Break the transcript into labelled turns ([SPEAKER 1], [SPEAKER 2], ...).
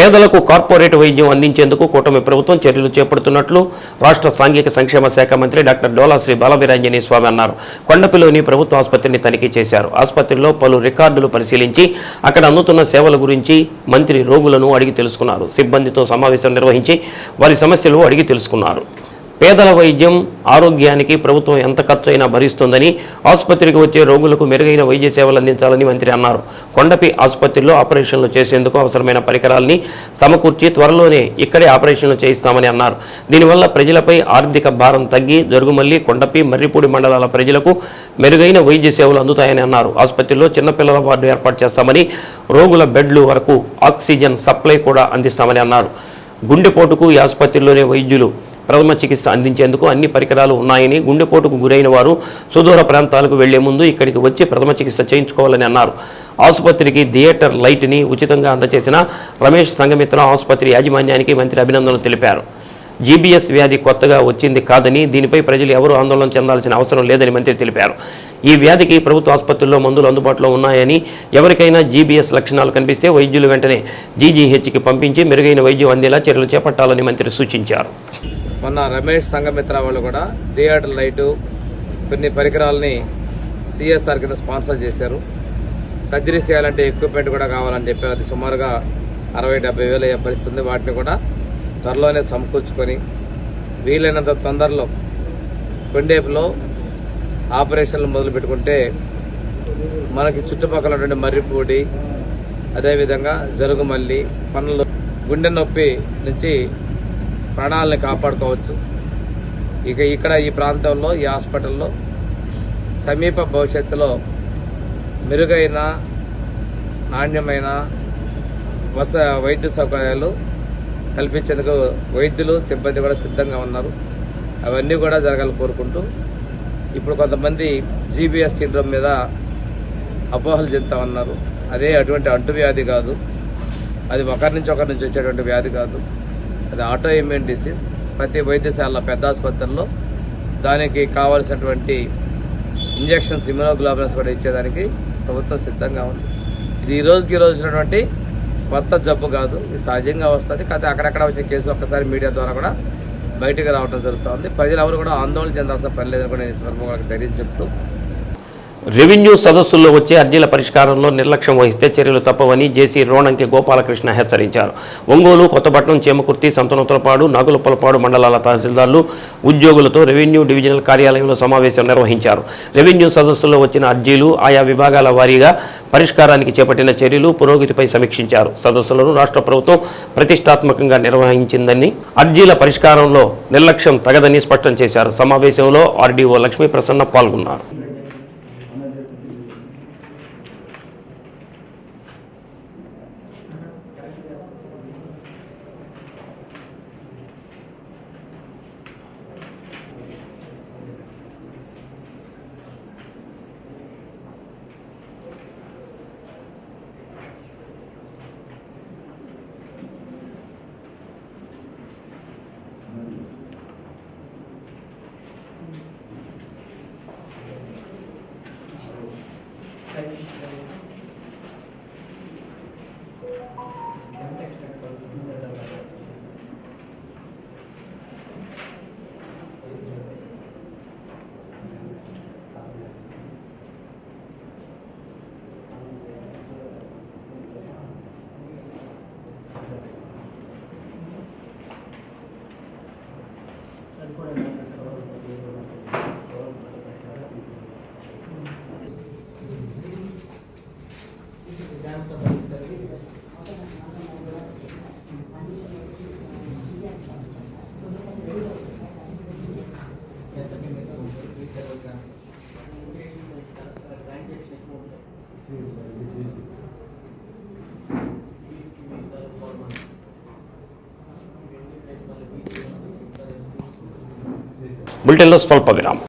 [SPEAKER 1] పేదలకు కార్పొరేట్ వైద్యం అందించేందుకు కూటమి ప్రభుత్వం చర్యలు చేపడుతున్నట్లు రాష్ట్ర సాంఘిక సంక్షేమ శాఖ మంత్రి డాక్టర్ డోలాశ్రీ బాలవీరాంజనేయ స్వామి అన్నారు. కొండపిలోని ప్రభుత్వ ఆసుపత్రిని తనిఖీ చేశారు. ఆసుపత్రిలో పలు రికార్డులు పరిశీలించి అక్కడ అందుతున్న సేవల గురించి మంత్రి రోగులను అడిగి తెలుసుకున్నారు. సిబ్బందితో సమావేశం నిర్వహించి వారి సమస్యలు అడిగి తెలుసుకున్నారు. పేదల వైద్యం ఆరోగ్యానికి ప్రభుత్వం ఎంత ఖర్చు అయినా భరిస్తుందని ఆసుపత్రికి వచ్చే రోగులకు మెరుగైన వైద్య సేవలు అందించాలని మంత్రి అన్నారు. కొండపి ఆసుపత్రిలో ఆపరేషన్లు చేసేందుకు అవసరమైన పరికరాల్ని సమకూర్చి త్వరలోనే ఇక్కడే ఆపరేషన్లు చేయిస్తామని అన్నారు. దీనివల్ల ప్రజలపై ఆర్థిక భారం తగ్గి జరుగుమల్లి కొండపి మర్రిపూడి మండలాల ప్రజలకు మెరుగైన వైద్య సేవలు అందుతాయని అన్నారు. ఆసుపత్రిలో చిన్నపిల్లల వార్డు ఏర్పాటు చేస్తామని రోగుల బెడ్లు వరకు ఆక్సిజన్ సప్లై కూడా అందిస్తామని అన్నారు. గుండెపోటుకు ఈ ఆసుపత్రిలోనే వైద్యులు ప్రథమ చికిత్స అందించేందుకు అన్ని పరికరాలు ఉన్నాయని గుండెపోటుకు గురైన వారు సుదూర ప్రాంతాలకు వెళ్ళే ముందు ఇక్కడికి వచ్చి ప్రథమ చికిత్స చేయించుకోవాలని అన్నారు. ఆసుపత్రికి థియేటర్ లైట్ని ఉచితంగా అందజేసిన రమేష్ సంగమిత్ర ఆసుపత్రి యాజమాన్యానికి మంత్రి అభినందనలు తెలిపారు. జీబీఎస్ వ్యాధి కొత్తగా వచ్చింది కాదని దీనిపై ప్రజలు ఎవరూ ఆందోళన చెందాల్సిన అవసరం లేదని మంత్రి తెలిపారు. ఈ వ్యాధికి ప్రభుత్వ ఆసుపత్రుల్లో మందులు అందుబాటులో ఉన్నాయని ఎవరికైనా జీబీఎస్ లక్షణాలు కనిపిస్తే వైద్యులు వెంటనే జీజీహెచ్కి పంపించి మెరుగైన వైద్యం అందేలా చర్యలు చేపట్టాలని మంత్రి సూచించారు.
[SPEAKER 2] మొన్న రమేష్ సంఘమిత్ర వాళ్ళు కూడా థియేటర్ లైటు కొన్ని పరికరాలని సిఎస్ఆర్ కింద స్పాన్సర్ చేశారు. సర్జరీ చేయాలంటే ఎక్విప్మెంట్ కూడా కావాలని చెప్పారు. అది సుమారుగా అరవై డెబ్బై వేలు అయ్యే వాటిని కూడా త్వరలోనే సమకూర్చుకొని వీలైనంత తొందరలో కొండేపులో ఆపరేషన్లు మొదలు పెట్టుకుంటే మనకి చుట్టుపక్కల ఉన్నటువంటి మర్రిపూడి అదేవిధంగా జరుగుమల్లి పనులు గుండె నొప్పి నుంచి ప్రాణాలని కాపాడుకోవచ్చు. ఇక ఇక్కడ ఈ ప్రాంతంలో ఈ హాస్పిటల్లో సమీప భవిష్యత్తులో మెరుగైన నాణ్యమైన వస వైద్య సౌకర్యాలు కల్పించేందుకు వైద్యులు సిబ్బంది కూడా సిద్ధంగా ఉన్నారు. అవన్నీ కూడా జరగాలని కోరుకుంటూ ఇప్పుడు కొంతమంది జీబీఎస్ సిండ్రోమ్ మీద అపోహలు చెందుతా ఉన్నారు. అదే అటువంటి అంటువ్యాధి కాదు. అది ఒకరి నుంచి ఒకరి నుంచి వచ్చేటువంటి వ్యాధి కాదు. అది ఆటో ఇమ్యూన్ డిసీజ్ ప్రతి వైద్యశాల పెద్ద ఆసుపత్రుల్లో దానికి కావాల్సినటువంటి ఇంజెక్షన్స్ ఇమ్యునోగ్లోబులన్స్ కూడా ఇచ్చేదానికి ప్రభుత్వం సిద్ధంగా ఉంది. ఇది ఈ రోజుకి ఈ రోజు కొత్త జబ్బు కాదు. ఇది సహజంగా వస్తుంది. కాకపోతే అక్కడక్కడ వచ్చే కేసు ఒక్కసారి మీడియా ద్వారా కూడా బయటకు రావడం జరుగుతుంది. ప్రజలు ఎవరు కూడా ఆందోళన చెందాల్సిన పని లేదని కూడా నేను సందర్భంగా ధైర్యం చెప్తూ
[SPEAKER 1] రెవెన్యూ సదస్సుల్లో వచ్చే అర్జీల పరిష్కారంలో నిర్లక్ష్యం వహిస్తే చర్యలు తప్పవని జేసీ రోణంకి గోపాలకృష్ణ హెచ్చరించారు. ఒంగోలు కొత్తపట్నం చేమకుర్తి సంతనూతలపాడు నాగులపలపాడు మండలాల తహసీల్దార్లు ఉద్యోగులతో రెవెన్యూ డివిజనల్ కార్యాలయంలో సమావేశం నిర్వహించారు. రెవెన్యూ సదస్సుల్లో వచ్చిన అర్జీలు ఆయా విభాగాల వారీగా పరిష్కారానికి చేపట్టిన చర్యలు పురోగతిపై సమీక్షించారు. సదస్సులను రాష్ట్ర ప్రభుత్వం ప్రతిష్టాత్మకంగా నిర్వహించిందని అర్జీల పరిష్కారంలో నిర్లక్ష్యం తగదని స్పష్టం చేశారు. సమావేశంలో ఆర్డీఓ లక్ష్మీ ప్రసన్న పాల్గొన్నారు. Second. బులెటిన్లో స్వల్ప విరామం